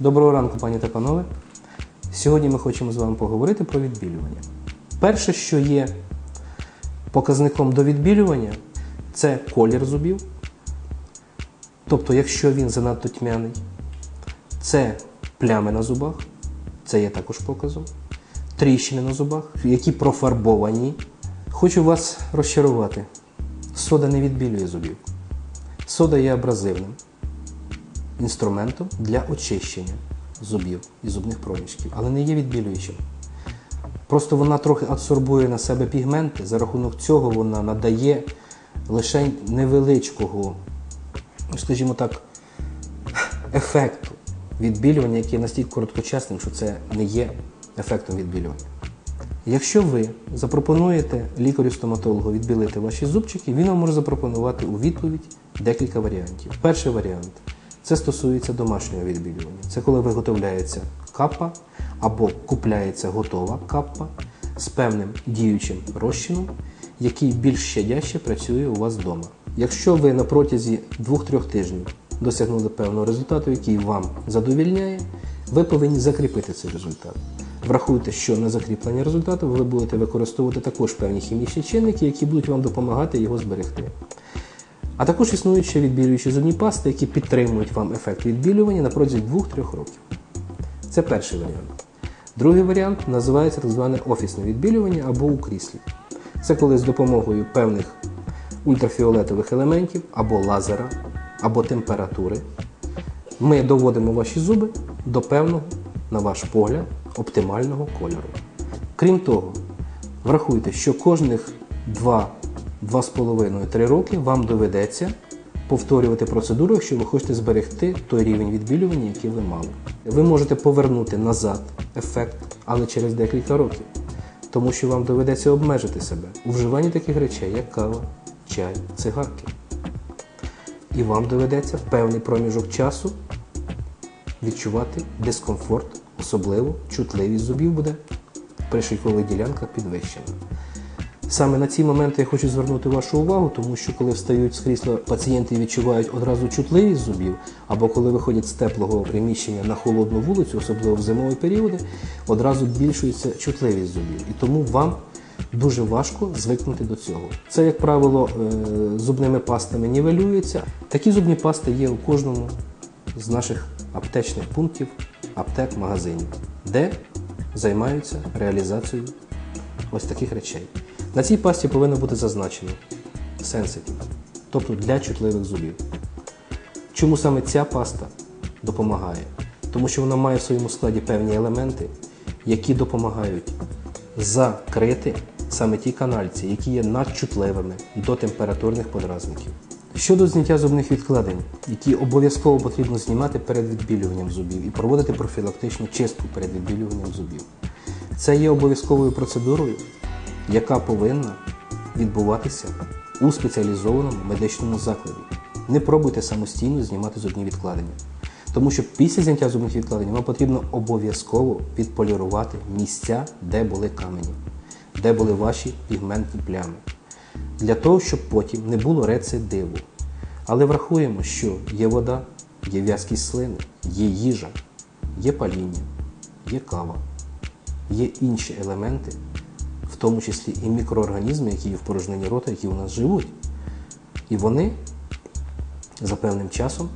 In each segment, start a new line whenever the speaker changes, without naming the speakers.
Доброго ранку, пані та панове. Сьогодні ми хочемо з вами поговорити про відбілювання. Перше, що є показником до відбілювання, це колір зубів. Тобто, якщо він занадто тьмяний, це плями на зубах, це є також показом. Тріщини на зубах, які профарбовані. Хочу вас розчарувати. Сода не відбілює зубів. Сода є абразивним інструментом для очищення зубів і зубних проміжків, але не є відбілюючим. Просто вона трохи адсорбує на себе пігменти, за рахунок цього вона надає лише невеличкого, ну, скажімо так, ефекту відбілювання, який настільки короткочасним, що це не є ефектом відбілювання. Якщо ви запропонуєте лікарю-стоматологу відбілити ваші зубчики, він вам може запропонувати у відповідь декілька варіантів. Перший варіант це стосується домашнього відбілювання. Це коли виготовляється капа або купляється готова капа з певним діючим розчином, який більш щадяще працює у вас вдома. Якщо ви на протязі 2-3 тижнів досягнули певного результату, який вам задовільняє, ви повинні закріпити цей результат. Врахуйте, що на закріплення результату ви будете використовувати також певні хімічні чинники, які будуть вам допомагати його зберегти. А також існують ще відбілюючі зубні пасти, які підтримують вам ефект відбілювання на протязі 2-3 років. Це перший варіант. Другий варіант називається так зване офісне відбілювання або у кріслі. Це коли з допомогою певних ультрафіолетових елементів або лазера, або температури ми доводимо ваші зуби до певного, на ваш погляд, оптимального кольору. Крім того, врахуйте, що кожних 2-2,5-3 роки вам доведеться повторювати процедуру, якщо ви хочете зберегти той рівень відбілювання, який ви мали. Ви можете повернути назад ефект, але через декілька років, тому що вам доведеться обмежити себе у вживанні таких речей, як кава, чай, цигарки. І вам доведеться в певний проміжок часу відчувати дискомфорт, особливо чутливість зубів буде при шийкових ділянках підвищена. Саме на ці моменти я хочу звернути вашу увагу, тому що коли встають з крісла, пацієнти відчувають одразу чутливість зубів, або коли виходять з теплого приміщення на холодну вулицю, особливо в зимові періоди, одразу збільшується чутливість зубів. І тому вам дуже важко звикнути до цього. Це, як правило, е, зубними пастами нівелюється. Такі зубні пасти є у кожному з наших аптечних пунктів, аптек, магазинів, де займаються реалізацією ось таких речей. На цій пасті повинно бути зазначено sensitive, тобто для чутливих зубів. Чому саме ця паста допомагає? Тому що вона має в своєму складі певні елементи, які допомагають закрити саме ті канальці, які є надчутливими до температурних подразників. Щодо зняття зубних відкладень, які обов'язково потрібно знімати перед відбілюванням зубів і проводити профілактичну чистку перед відбілюванням зубів. Це є обов'язковою процедурою, яка повинна відбуватися у спеціалізованому медичному закладі. Не пробуйте самостійно знімати зубні відкладення. Тому що після зняття зубних відкладень вам потрібно обов'язково відполірувати місця, де були камені, де були ваші пігментні плями. Для того, щоб потім не було рецидиву. Але врахуємо, що є вода, є в'язкість слини, є їжа, є паління, є кава, є інші елементи, тому числі і мікроорганізми, які є в порожнині рота, які у нас живуть. І вони за певним часом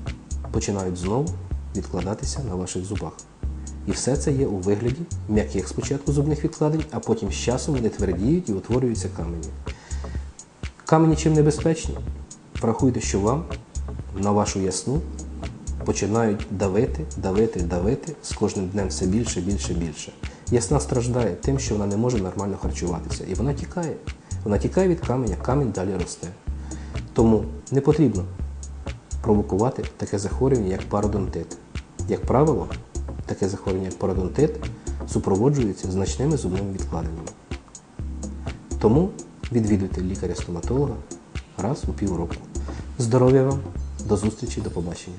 починають знову відкладатися на ваших зубах. І все це є у вигляді м'яких спочатку зубних відкладень, а потім з часом вони твердіють і утворюються камені. Камені чим небезпечні? Врахуйте, що вам на вашу ясну починають давити, давити, давити з кожним днем все більше, більше, більше. Ясна страждає тим, що вона не може нормально харчуватися. І вона тікає. Вона тікає від каменя, камінь далі росте. Тому не потрібно провокувати таке захворювання, як пародонтит. Як правило, таке захворювання, як пародонтит, супроводжується значними зубними відкладеннями. Тому відвідуйте лікаря-стоматолога раз у півроку. Здоров'я вам, до зустрічі, до побачення.